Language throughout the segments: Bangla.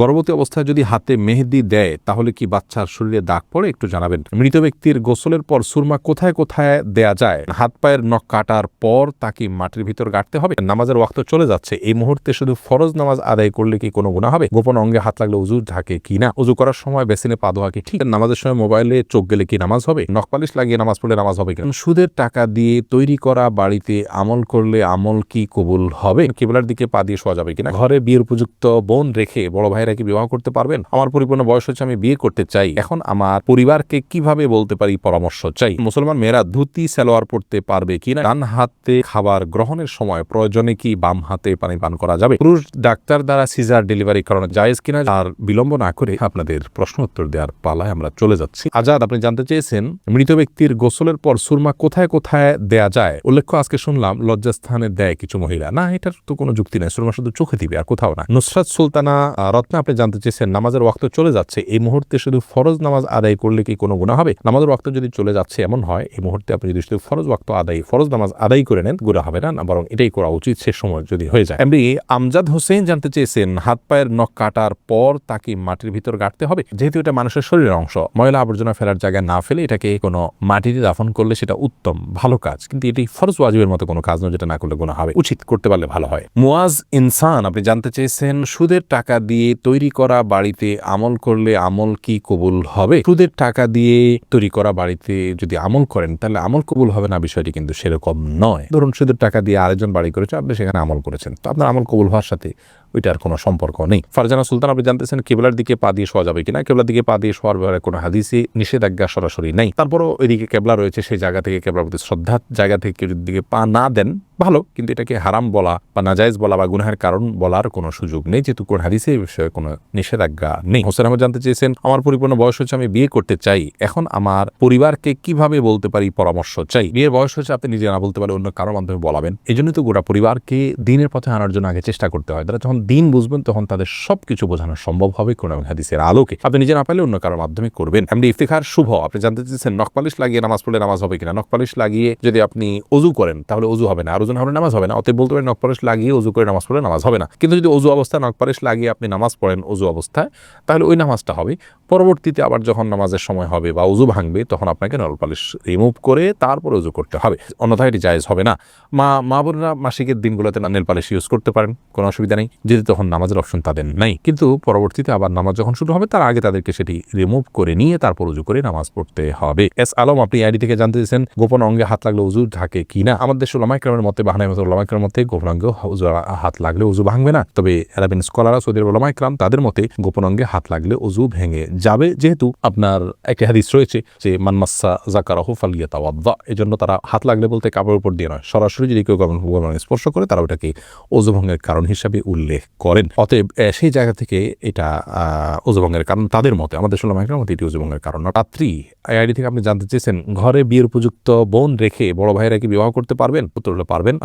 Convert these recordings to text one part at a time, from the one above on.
গর্ভবতী অবস্থায় যদি হাতে মেহেদি দেয়, তাহলে কি বাচ্চার শরীরে দাগ পড়ে? একটু জানাবেন। মৃত ব্যক্তির গোসলের পর সুরমা কোথায় কোথায় দেয়া যায়? হাত পায়ের নখ কাটার পর তাকে মাটির ভিতর গাড়তে হবে? নামাজের ওয়াক্ত চলে যাচ্ছে। এই মুহূর্তে শুধু ফরজ নামাজ আদায় করলে কি কোনো গুণা হবে? গোপন অঙ্গে হাত লাগলে উজু থাকে কি না? উজু করার সময় বেসিনে পা ধোয়া কি ঠিক? নামাজের সময় মোবাইলে চোখ গেলে কি নামাজ হবে? নখ পালিশ লাগিয়ে নামাজ পড়লে নামাজ হবে কিনা? সুদের টাকা দিয়ে তৈরি করা বাড়িতে আমল করলে আমল কি কবুল হবে? কেবলার দিকে পা দিয়ে শোয়া যাবে কিনা? ঘরে বিয়ের উপযুক্ত বোন রেখে বড় ভাইরা কি বিবাহ করতে পারবেন? আমার পরিপূর্ণ বয়স হচ্ছে আমি বিয়ে করতে চাই। এখন আমার পরিবারকে কীভাবে বলতে পারি, পরামর্শ চাই? মুসলমান মেয়েরা ধুতি, সালোয়ার পড়তে পারবে কিনা? ডান হাতে খাবার গ্রহণের সময় প্রয়োজনে কি বাম হাতে পানি পান করা যাবে? পুরুষ ডাক্তার দ্বারা সিজার ডেলিভারি করানো জায়েজ কিনা? আর বিলম্ব না করে আপনাদের প্রশ্ন উত্তর দেওয়ার পালায় আমরা চলে যাচ্ছি। আজাদ, আপনি জানতে চেয়েছেন, মৃত ব্যক্তির গোসলের পর সুরমা কোথায় কোথায় দেয়া যায়? উল্লেখ্য, আজকে শুনলাম, লজ্জাস্থানে দেয় কিছু মহিলা। না, এটার তো কোনো যুক্তি নেই। সুরমা শুধু চোখে দিবে আর কোথাও না। নুসরাত সুলতানা, রত্না আপনি জানতে চেয়েছেন, নামাজের ওয়াক্ত চলে যাচ্ছে, এই মুহূর্তে শুধু ফরজ নামাজ আদায় করলে কি কোনো গুণা হবে? নামাজের ওয়াক্ত যদি চলে যাচ্ছে এমন হয়, এই মুহূর্তে আপনি যদি শুধু ফরজ ওয়াক্ত আদায়, ফরজ নামাজ আদায় করে নেন গুণা হবে না বরং এটাই করা উচিত সে সময় যদি হয়ে যায়। এমনি আমজাদ হোসেন জানতে চেয়েছেন, হাত পায়ের নখ কাটার পর তাকে মাটির ভিতর গাড়তে হবে, যেহেতু এটা মানুষের শরীরের অংশ। ময়লা আবর্জনা ফেলার জায়গায় না ফেলে এটাকে কোনো মাটিতে দাফন করলে সেটা উত্তম, ভালো কাজ। কিন্তু এটি ফরজ ওয়াজিবের মতো কোনো কাজ নয়, যেটা না করলে গুণা হবে, উচিত করতে পারলে ভালো হয়। মুয়াজ ইনসান, আপনি জানতে চেয়েছেন, সুদের টাকা দিয়ে তৈরি করা বাড়িতে আমল করলে আমল কি কবুল হবে? সুদের টাকা দিয়ে তৈরি করা বাড়িতে যদি আমল করেন, তাহলে আমল কবুল হবে না বিষয়টি কিন্তু সেরকম নয়। ধরুন সুদের টাকা দিয়ে আরেকজন বাড়ি করেছে, আপনি সেখানে আমল করেছেন। তো আপনার আমল কবুল হওয়ার সাথে ওইটার কোনো সম্পর্ক নেই। ফারজানা সুলতান, আপনি জানতেছেন কেবলার দিকে পা দিয়ে শোয়া যাবে কিনা? কেবলার দিকে পা দিয়ে শোয়ার ব্যাপারে কোনো হাদিসে নিষেধাজ্ঞা সরাসরি নেই। তারপরও এদিকে কেবলা রয়েছে, সেই জায়গা থেকে কেবলার প্রতি শ্রদ্ধার জায়গা থেকে কেউ দিকে পা না দেন, ভালো, কিন্তু এটাকে হারাম বলা বা নাজায়েজ বলা বা গুনাহের কারণ বলার কোনো সুযোগ নেই, যেহেতু কোন হাদিসে এই বিষয়ে কোনো নিষেধাজ্ঞা নেই। হোসেন আহমদ জানতে চেয়েছেন, আমার পরিপূর্ণ বয়স হচ্ছে আমি বিয়ে করতে চাই। এখন আমার পরিবারকে কীভাবে বলতে পারি পরামর্শ চাই? বিয়ের বয়স হচ্ছে আপনি নিজে না বলতে পারে অন্য কারোর মাধ্যমে বলাবেন। এই জন্যই তো গোটা পরিবারকে দিনের পথে আনার জন্য আগে চেষ্টা করতে হয়। তারা যখন দিন বুঝবেন, তখন তাদের সবকিছু বোঝানো সম্ভব হবে কোন হাদিসের আলোকে। আপনি নিজে না পারলে অন্য কারোর মাধ্যমে করবেন। এমনি ইফতেখার শুভ। আপনি জানতে চেয়েছেন নখপালিশ লাগিয়ে নামাজ পড়লে নামাজ হবে কিনা? নখপালিশ লাগিয়ে যদি আপনি অজু করেন, তাহলে অজু হবে না। আর ওজন হলে নামাজ হবে না। অতএব বলতে পারেন নখপালিশ লাগিয়ে অজু করে নামাজ পড়লে নামাজ হবে না। কিন্তু যদি অজু অবস্থায় নখপালিশ লাগিয়ে আপনি নামাজ পড়েন অজু অবস্থায়, তাহলে ওই নামাজটা হবে। পরবর্তীতে আবার যখন নামাজের সময় হবে বা উজু ভাঙবে, তখন আপনাকে নলপালিশ রিমুভ করে তারপর উজু করতে হবে। অন্যথায় এটি জায়েজ হবে না। মা মা বোনেরা মাসিকের দিনগুলোতে নেল পালিশ ইউজ করতে পারেন। কোনো অসুবিধা নেই। যদি তখন নামাজের অপশন তাদের নাই, কিন্তু পরবর্তীতে আবার নামাজ যখন শুরু হবে, তার আগে তাদেরকে সেটি রিমুভ করে নিয়ে তারপর উজু করে নামাজ পড়তে হবে। এস আলম, আপনি আইডি থেকে জানতে চেয়েছেন গোপন অঙ্গে হাত লাগলে উজু থাকে কি না? আমাদের দেশের ওলামাইক্রামের মতে বাহানের মতো ওলামাইক্রামের মতে গোপন অঙ্গে হাত লাগলে উজু ভাঙবে না। তবে অ্যারাবিন স্কলার সৌদি ওলামাইক্রাম তাদের মতে গোপন অঙ্গে হাত লাগলে উজু ভেঙে যাবে। যেহেতু আপনার একটি হাদিস রয়েছে যে মানমাসা জাকারাহু ফালিয়া তাওয়াদ্দা এই জন্য তারা হাত লাগলে বলতে কাপড়ের উপর দিয়ে নয়। সরাসরি যদি কেউ গোপন স্পর্শ করে, তারা ওটাকে ওজু ভঙ্গের কারণ হিসাবে উল্লেখ করেন। অতএব সেই জায়গা থেকে এটা ভঙ্গের কারণ, তাদের মতে, আমাদের সোলাম একরাম মতে এটি ওজু ভঙ্গের কারণ। রাত্রি আইডি থেকে আপনি জানতে চেয়েছেন, ঘরে বিয়ের উপযুক্ত বোন রেখে বড় ভাইয়েরা কি বিবাহ করতে পারবেন হলো পারবেন?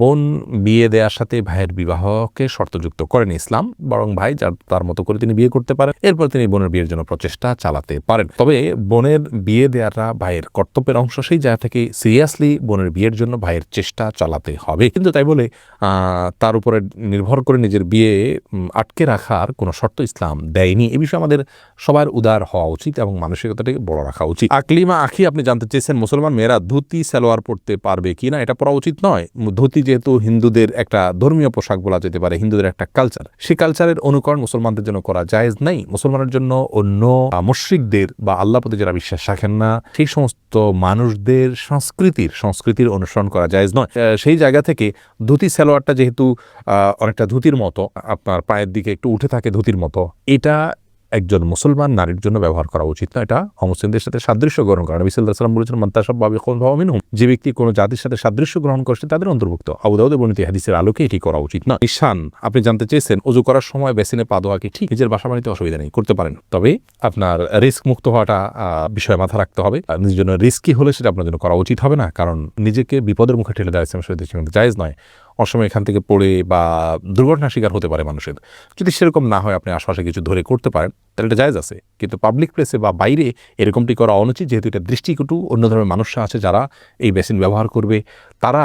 বোন বিয়ে দেওয়ার সাথে ভাইয়ের বিবাহকে শর্তযুক্ত করেন ইসলাম, বরং ভাই যার, তার মতো করে তিনি বিয়ে করতে পারেন, এরপর তিনি বোনের বিয়ের জন্য প্রচেষ্টা চালাতে পারেন। তবে বোনের বিয়ে দেওয়াটা ভাইয়ের কর্তব্যের অংশ, সেই জায়গা থেকে সিরিয়াসলি বোনের বিয়ের জন্য ভাইয়ের চেষ্টা চালাতে হবে। কিন্তু তাই বলে তার উপরে নির্ভর করে নিজের বিয়ে আটকে রাখার কোনো শর্ত ইসলাম দেয়নি। এ বিষয়ে আমাদের সবার উদার হওয়া উচিত এবং মানসিকতাটাকে বড় রাখা উচিত। আকলিমা আখি, আপনি জানতে চেয়েছেন মুসলমান মেয়েরা ধুতি, সালোয়ার পড়তে পারবে কি না? এটা পড়া উচিত নয়। ধুতি যেহেতু হিন্দুদের একটা ধর্মীয় পোশাক বলা যেতে পারে, হিন্দুদের একটা কালচার সেই কালচারের অনুকরণ মুসলমানদের জন্য করা জায়েজ নেই। মুসলমানের জন্য অন্য মুশরিকদের বা আল্লাহ প্রতি যারা বিশ্বাস রাখেন না, সেই সমস্ত মানুষদের সংস্কৃতির সংস্কৃতির অনুসরণ করা জায়েজ নয়। সেই জায়গা থেকে ধুতি, সালোয়ারটা যেহেতু অনেকটা ধুতির মতো আপনার পায়ের দিকে একটু উঠে থাকে ধুতির মতো, এটা একজন মুসলমান নারীর জন্য ব্যবহার করা উচিত না। এটা অমুসলিমদের সাথে সাদৃশ্য গ্রহণ করা। নবী সাল্লাহ সাল্লাম বলেছেন মন্তাসব যে ব্যক্তি কোনো জাতির সাথে সাদৃশ্য গ্রহণ করছে, তাদের অন্তর্ভুক্ত। আবুদাউদে বর্ণিত হাদিসের আলোকে এটি করা উচিত না। ঈশান, আপনি জানতে চেয়েছেন, উজু করার সময় বেসিনে পা দেওয়া কি ঠিক? নিজের বাসা বাড়িতে অসুবিধা নেই, করতে পারেন। তবে আপনার রিস্ক মুক্ত হওয়াটা বিষয়ে মাথা রাখতে হবে। নিজের জন্য রিস্কি হলে সেটা আপনার জন্য করা উচিত হবে না, কারণ নিজেকে বিপদের মুখে ঠেলে দেওয়া শরীয়তে সেখানে জায়েজ নয়। অসময় এখান থেকে পড়ে বা দুর্ঘটনার শিকার হতে পারে মানুষের। যদি সেরকম না হয়, আপনি আশপাশে কিছু ধরে করতে পারেন। তাহলে এটা জায়জ আছে। কিন্তু পাবলিক প্লেসে বা বাইরে এরকমটি করা অনুচিত, যেহেতু এটা দৃষ্টিকটু অন্য ধরনের মানুষরা আছে যারা এই বেসিন ব্যবহার করবে, তারা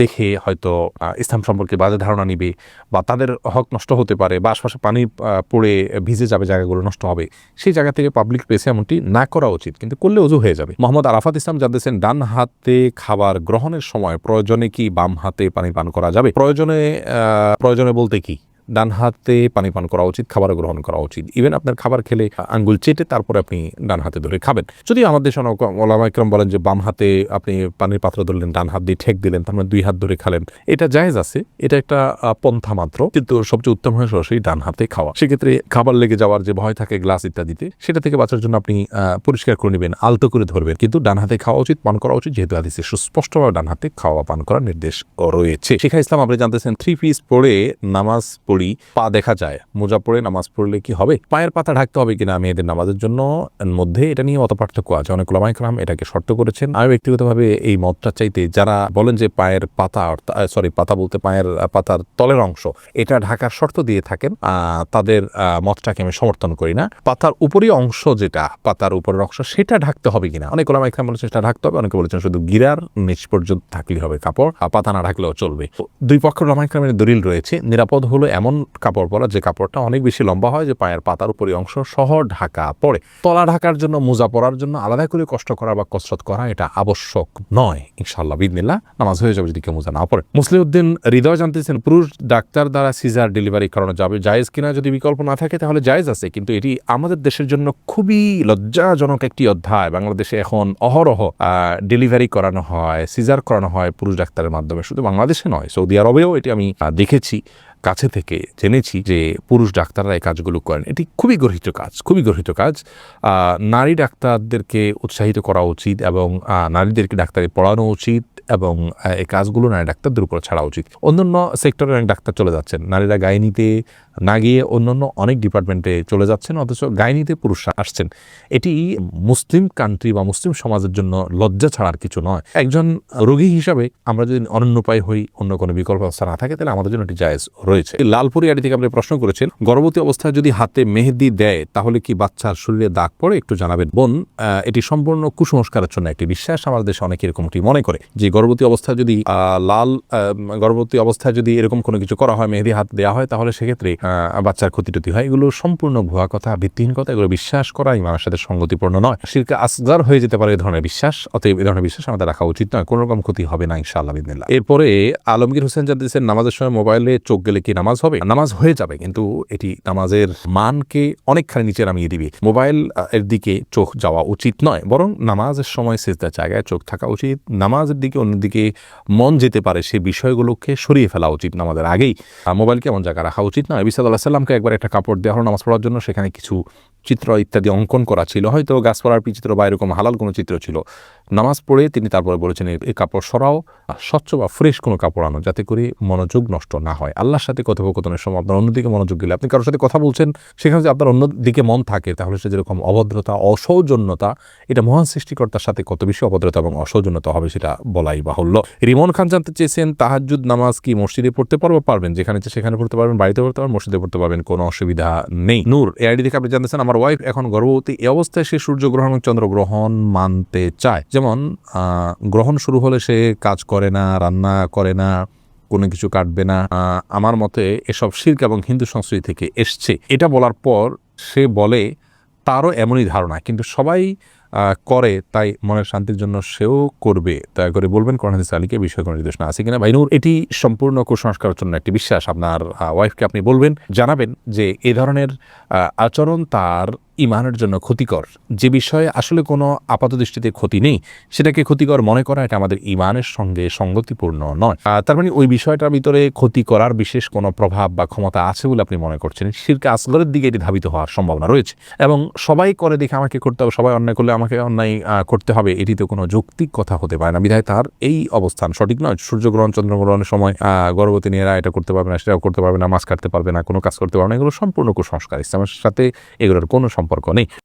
দেখে হয়তো ইসলাম সম্পর্কে বাজে ধারণা নিবে বা তাদের হক নষ্ট হতে পারে বা আশপাশে পানি পড়ে ভিজে যাবে, জায়গাগুলো নষ্ট হবে। সেই জায়গা থেকে পাবলিক প্লেসে এমনটি না করা উচিত, কিন্তু করলে অজু হয়ে যাবে। মোহাম্মদ আরাফাত ইসলাম জানতেছেন, ডান হাতে খাবার গ্রহণের সময় প্রয়োজনে কি বাম হাতে পানি পান করা যাবে? প্রয়োজনে প্রয়োজনে বলতে কি? ডান হাতে পানি পান করা উচিত, খাবার গ্রহণ করা উচিত। ইভেন আপনার খাবার খেলে আঙ্গুল চেটে তারপরে আপনি ডান হাতে ধরে খাবেন। যদি আমাদের ওলামাইকরম বলেন যে বাম হাতে আপনি পানির পাত্র ধরলেন, ডান হাত দিয়ে ঠেক দিলেন, তার মানে দুই হাত ধরে খালেন। এটা জায়েজ আছে, এটা একটা পন্থা মাত্র। কিন্তু সবচেয়ে উত্তম হয় সরাসরি ডান হাতে খাওয়া। সেক্ষেত্রে খাবার লেগে যাওয়ার যে ভয় থাকে, গ্লাস ইত্যাদিতে, সেটা থেকে বাঁচার জন্য আপনি পরিষ্কার করে নেবেন, আলতো করে ধরবেন। কিন্তু ডান হাতে খাওয়া উচিত, পান করা উচিত, যেহেতু হাদিসে সুস্পষ্টভাবে ডান হাতে খাওয়া, পান করার নির্দেশ রয়েছে। শিখা ইসলাম, আপনি জানতেছেন থ্রি পিস পরে নামাজ পড়ি পা দেখা যায়। মোজা পরে নামাজ পড়লে কি হবে? পায়ের পাতা ঢাকতে হবে কিনা মেয়েদের নামাজের জন্য মধ্যে এটা নিয়ে মত পার্থক্য আছে। অনেক ওলামাইকরাম এটাকে শর্ত করেছেন। আমি ব্যক্তিগতভাবে এই মতটা চাইতে যারা বলেন যে পায়ের পাতা সরি পাতা বলতে পায়ের পাতার তলের অংশ, এটা ঢাকার শর্ত দিয়ে থাকেন তাদের মতটাকে আমি সমর্থন করি না। পাতার উপরি অংশ যেটা, পাতার উপরের অংশ, সেটা ঢাকতে হবে কিনা? অনেক ওলামাইকরাম বলেছেন সেটা ঢাকতে হবে, অনেকে বলেছেন শুধু গিরার নিচ পর্যন্ত থাকলেই হবে কাপড় পাতা না ঢাকলেও চলবে। দুই পক্ষের ওলামাইকরামের দলিল রয়েছে, নিরাপদ হলো এমন কাপড় পরা যে কাপড়টা অনেক বেশি লম্বা হয় যে পায়ের পাতার উপরি অংশ সহ ঢাকা পড়ে। তলা ঢাকার জন্য, মোজা পরার জন্য আলাদা করে কষ্ট করা বা কসরত করা এটা আবশ্যক নয়। ইনশাল্লাহ বিদিনিল্লাহ নামাজ হয়ে যাবে যদি কেউ মোজা না পড়ে মুসলিউদ্দিন হৃদয় জানতেছেন পুরুষ ডাক্তার দ্বারা সিজার ডেলিভারি করানো যাবে, জায়েজ কিনা যদি বিকল্প না থাকে তাহলে জায়েজ আছে, কিন্তু এটি আমাদের দেশের জন্য খুবই লজ্জাজনক একটি অধ্যায়। বাংলাদেশে এখন অহরহ ডেলিভারি করানো হয়, সিজার করানো হয় পুরুষ ডাক্তারের মাধ্যমে। শুধু বাংলাদেশে নয়, সৌদি আরবেও এটি আমি দেখেছি। কাছে থেকে জেনেছি যে পুরুষ ডাক্তাররা এই কাজগুলো করেন। এটি খুবই গর্হিত কাজ, খুবই গর্হিত কাজ। নারী ডাক্তারদেরকে উৎসাহিত করা উচিত এবং নারীদেরকে ডাক্তারে পড়ানো উচিত এবং এই কাজগুলো নারী ডাক্তারদের উপর ছাড়া উচিত। অন্যান্য সেক্টরের অনেক ডাক্তার চলে যাচ্ছেন। নারীরা গাইনিতে না গিয়ে অন্যান্য অনেক ডিপার্টমেন্টে চলে যাচ্ছেন, অথচ গাইনিতে পুরুষরা আসছেন। এটি মুসলিম কান্ট্রি বা মুসলিম সমাজের জন্য লজ্জা ছাড়ার কিছু নয়। একজন রোগী হিসাবে আমরা যদি অনন্যপায় হই, অন্য কোনো বিকল্প ব্যবস্থা না থাকে, তাহলে আমাদের জন্য এটি জায়েজ রয়েছে। লালপুরি আড়ি থেকে আপনি প্রশ্ন করেছেন, গর্ভবতী অবস্থায় যদি হাতে মেহেদি দেয়, তাহলে কি বাচ্চার শরীরে দাগ পড়ে? একটু জানাবেন। বোন এটি সম্পূর্ণ কুসংস্কারের জন্য একটি বিশ্বাস। আমাদের দেশে অনেকে এরকমটি মনে করে যে, গর্ভবতী অবস্থায় যদি লাল গর্ভবতী অবস্থায় যদি এরকম কোনো কিছু করা হয়, মেহেদি হাত দেওয়া হয়, তাহলে সেক্ষেত্রে বাচ্চার ক্ষতি টতি হয়, এগুলো সম্পূর্ণ ভুয়া কথা, ভিত্তিহীন কথা, এগুলো বিশ্বাস করা ইমানের সাথে সঙ্গতিপূর্ণ নয়। শিরকে আসগার হয়ে যেতে পারে এই ধরনের বিশ্বাস, অতএব এই ধরনের বিশ্বাস আমাদের রাখা উচিত নয়। কোনো রকম ক্ষতি হবে না, ইনশাআল্লাহ, বিদিনিল্লাহ। এরপরে আলমগীর হোসেন জানতেছেন নামাজের সময় মোবাইলে চোখ গেলে কি নামাজ হবে? নামাজ হয়ে যাবে, কিন্তু এটি নামাজের মানকে অনেকখানি নিচে নামিয়ে দিবে। মোবাইল এর দিকে চোখ যাওয়া উচিত নয়, বরং নামাজের সময় সেজদার জায়গায় চোখ থাকা উচিত। নামাজের দিকে অন্যদিকে মন যেতে পারে সেই বিষয়গুলোকে সরিয়ে ফেলা উচিত নামাজের আগেই। মোবাইলকে এমন জায়গায় রাখা উচিত নয় বিসাদ সাল্লাহ সাল্লামকে একবার একটা কাপড় দেওয়া হলো নামাজ পড়ার জন্য সেখানে কিছু চিত্র ইত্যাদি অঙ্কন করা ছিল। হয়তো গাছপালার চিত্র বা এরকম হালাল কোনো চিত্র ছিল। নামাজ পড়ে তিনি তারপরে বলেছেন "এই- কাপড় সরাও স্বচ্ছ বা ফ্রেশ কোনো কাপড় আনো যাতে করে মনোযোগ নষ্ট না হয়। আল্লাহর সাথে কথোপকথনের সময় আপনার অন্যদিকে মনোযোগ গেলে আপনি কারোর সাথে কথা বলছেন, সেখানে যদি আপনার অন্যদিকে মন থাকে, তাহলে সে যেরকম অভদ্রতা, অসৌজন্যতা, এটা মহান সৃষ্টিকর্তার সাথে কত বেশি অভদ্রতা এবং অসৌজন্যতা হবে সেটা বলাই বাহুল্য। রিমন খান জানতে চেয়েছেন তাহাজুদ নামাজ কি মসজিদে পড়তে পারব? পারবেন, যেখানে সেখানে পড়তে পারবেন বাড়িতে পড়তে পারবেন মসজিদে পড়তে পারবেন, কোনো অসুবিধা নেই। নূর এ আইডি থেকে আপনি জানতেছেন আমার ওয়াইফ এখন গর্ভবতী, এই অবস্থায় সে সূর্যগ্রহণ চন্দ্রগ্রহণ মানতে চায়। যেমন গ্রহণ শুরু হলে সে কাজ করে না, রান্না করে না, কোনো কিছু কাটবে না। আমার মতে এসব শিল্প এবং হিন্দু সংস্কৃতি থেকে এসছে। এটা বলার পর সে বলে, তারও এমনই ধারণা। কিন্তু সবাই করে, তাই মনের শান্তির জন্য সেও করবে। দয়া করে বলবেন, কোরআন হাদিস আলীকে বিষয় কোনো নির্দেশনা আছে কিনা? ভাইনুর এটি সম্পূর্ণ কুসংস্কারের জন্য একটি বিশ্বাস। আপনার ওয়াইফকে আপনি বলবেন, জানাবেন যে এ ধরনের আচরণ তার ইমানের জন্য ক্ষতিকর। যে বিষয়ে আসলে কোনো আপাত দৃষ্টিতে ক্ষতি নেই, সেটাকে ক্ষতিকর মনে করা এটা আমাদের ইমানের সঙ্গে সঙ্গতিপূর্ণ নয়। তার মানে ওই বিষয়টার ভিতরে ক্ষতি করার বিশেষ কোনো প্রভাব বা ক্ষমতা আছে বলে আপনি মনে করছেন? শিরকে আসগরের দিকে এটি ধাবিত হওয়ার সম্ভাবনা রয়েছে। এবং সবাই করে দেখে আমাকে করতে হবে, সবাই অন্যায় করলে আমাকে অন্যায় করতে হবে এটি তো কোনো যৌক্তিক কথা হতে পারে না। বিধায় তার এই অবস্থান সঠিক নয়। সূর্যগ্রহণ, চন্দ্রগ্রহণের সময় গর্ভবতী মেয়েরা এটা করতে পারবে না, সেটাও করতে পারবে না, মাছ কাটতে পারবে না, কোনো কাজ করতে পারবে না, এগুলো সম্পূর্ণ কুসংস্কার। ইসলামের সাথে এগুলোর কোনো সম্পর্ক নেই